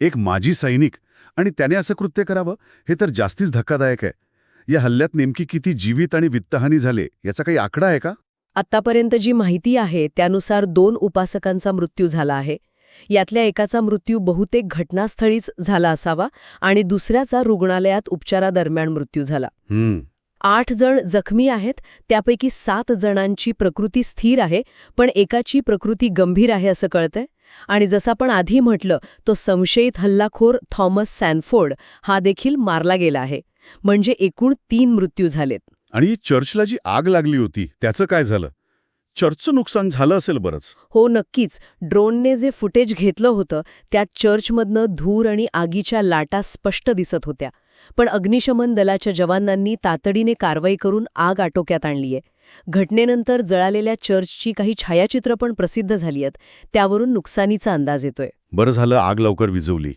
एक माजी सैनिक. आणि त्याने असं कृत्य करावं? हे तर जास्तीच धक्कादायक आहे. या हल्ल्यात नेमकी किती जीवित आणि वित्तहानी झाले याचा काही आकडा आहे का? आत्तापर्यंत जी माहिती आहे त्यानुसार दोन उपासकांचा मृत्यू झाला आहे. यातल्या एकाचा मृत्यू बहुतेक घटनास्थळीच झाला असावा आणि दुसऱ्याचा रुग्णालयात उपचारादरम्यान मृत्यू झाला. आठ जण जखमी आहेत त्यापैकी सात जणांची प्रकृती स्थिर आहे पण एकाची प्रकृती गंभीर आहे असं कळतंय. आणि जसं आपण आधी म्हटलं तो संशयित हल्लाखोर थॉमस सॅनफोर्ड हा देखील मारला गेला आहे. म्हणजे एकूण तीन मृत्यू झालेत. आणि चर्चला जी आग लागली होती त्याचं काय झालं? चर्चचं नुकसान झालं असेल बरंच. हो नक्कीच. ड्रोनने जे फुटेज घेतलं होतं त्यात चर्चमधनं धूर आणि आगीच्या लाटा स्पष्ट दिसत होत्या. पण अग्निशमन दलाच्या जवानांनी तातडीने कारवाई करून आग आटोक्यात आणलीय घटनेनंतर जळालेल्या चर्चची काही छायाचित्र पण प्रसिद्ध झाली आहेत. त्यावरून नुकसानीचा अंदाज येतोय. बरं झालं आग लवकर विझवली.